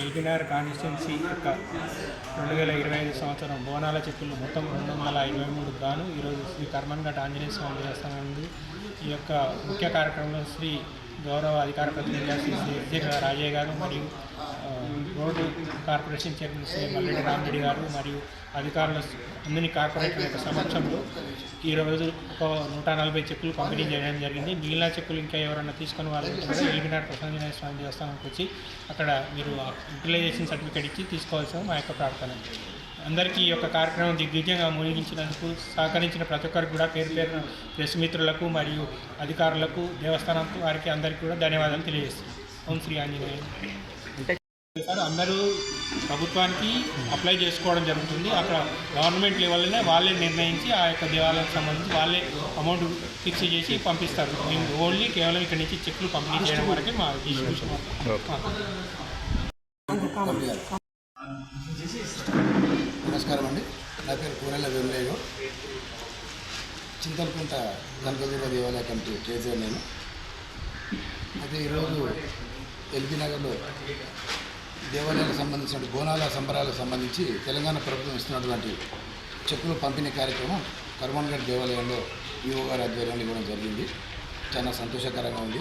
LB Nagar constituency యొక్క రెండు వేల ఇరవై ఐదు సంవత్సరం బోనాల చెప్పులు మొత్తం రెండు వందల ఇరవై మూడు గాను ఈరోజు శ్రీ కర్మన్ఘట్ ఆంజనేయ స్వామి దేవస్థానం ఈ యొక్క ముఖ్య కార్యక్రమంలో శ్రీ గౌరవ అధికార ప్రతినిధి శ్రీ రాజయ్య గారు మరియు road corporation chairman Shri Malleddy Ramareddy garu మరియు అధికారుల అందరినీ కార్పొరేటర్ యొక్క సమక్షంలో ఈరోజు ఒక నూట నలభై చెక్కులు పంపిణీ చేయడం జరిగింది. మిగిలిన చెక్కులు ఇంకా ఎవరైనా తీసుకొని వాళ్ళు ఉంటే కూడా ప్రసంజనేయ స్వామి దేవస్థానంకి వచ్చి అక్కడ మీరు యూటిలైజేషన్ సర్టిఫికేట్ ఇచ్చి తీసుకోవాల్సిన మా యొక్క ప్రార్థన. అందరికీ ఈ యొక్క కార్యక్రమం దిగ్విజయంగా ముగించినందుకు సహకరించిన ప్రతి ఒక్కరికి కూడా పేరు పేరున ప్రెస్ మిత్రులకు మరియు అధికారులకు దేవస్థానం వారికి అందరికీ కూడా ధన్యవాదాలు తెలియజేస్తుంది ఓం శ్రీ ఆంజనేయ. సార్ అందరూ ప్రభుత్వానికి అప్లై చేసుకోవడం జరుగుతుంది. అక్కడ గవర్నమెంట్ లెవెల్లోనే వాళ్ళే నిర్ణయించి ఆ యొక్క దేవాలయానికి సంబంధించి వాళ్ళే అమౌంట్ ఫిక్స్ చేసి పంపిస్తారు. మేము ఓన్లీ కేవలం ఇక్కడ నుంచి చెక్లు పంపిణీ చేయడం వరకే మా డిస్ట్రిబ్యూషన్. నమస్కారం అండి. నా పేరు కూరెళ్ళ వేములేగో చింతలకుంట కనకదుర్గ దేవాలయ కమిటీ ట్రేజర్ నేను. అయితే ఈరోజు ఎల్బీ నగర్లో దేవాలయాలకు సంబంధించిన బోనాల సంబరాలకు సంబంధించి తెలంగాణ ప్రభుత్వం ఇస్తున్నటువంటి చెక్కులు పంపిణీ కార్యక్రమం కర్మన్గఢ్ దేవాలయంలో ఈఓ గారి ఆధ్వర్యంలో ఇవ్వడం జరిగింది. చాలా సంతోషకరంగా ఉంది.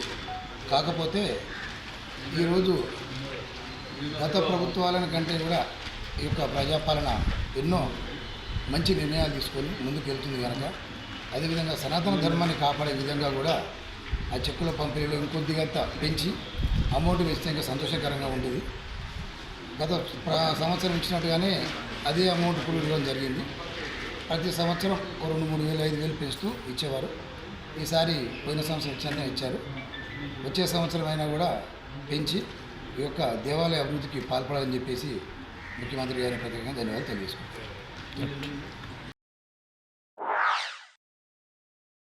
కాకపోతే ఈరోజు గత ప్రభుత్వాలను కంటే కూడా ఈ యొక్క ప్రజాపాలన ఎన్నో మంచి నిర్ణయాలు తీసుకొని ముందుకు వెళ్తుంది కనుక అదేవిధంగా సనాతన ధర్మాన్ని కాపాడే విధంగా కూడా ఆ చెక్కుల పంపిణీలో ఇంకొద్దిగా పెంచి అమౌంట్ వేస్తే ఇంకా సంతోషకరంగా ఉండేది. గత సంవత్సరం ఇచ్చినట్టుగానే అదే అమౌంట్ ఫుల్ ఇవ్వడం జరిగింది. ప్రతి సంవత్సరం ఒక రెండు మూడు వేలు ఐదు వేలు పెంచుతూ ఇచ్చేవారు. ఈసారి పోయిన సంవత్సరం ఇచ్చానే ఇచ్చారు. వచ్చే సంవత్సరం అయినా కూడా పెంచి ఈ యొక్క దేవాలయ అభివృద్ధికి పాల్పడాలని చెప్పేసి ముఖ్యమంత్రి గారిని ప్రత్యేకంగా ధన్యవాదాలు తెలియజేసుకుంటారు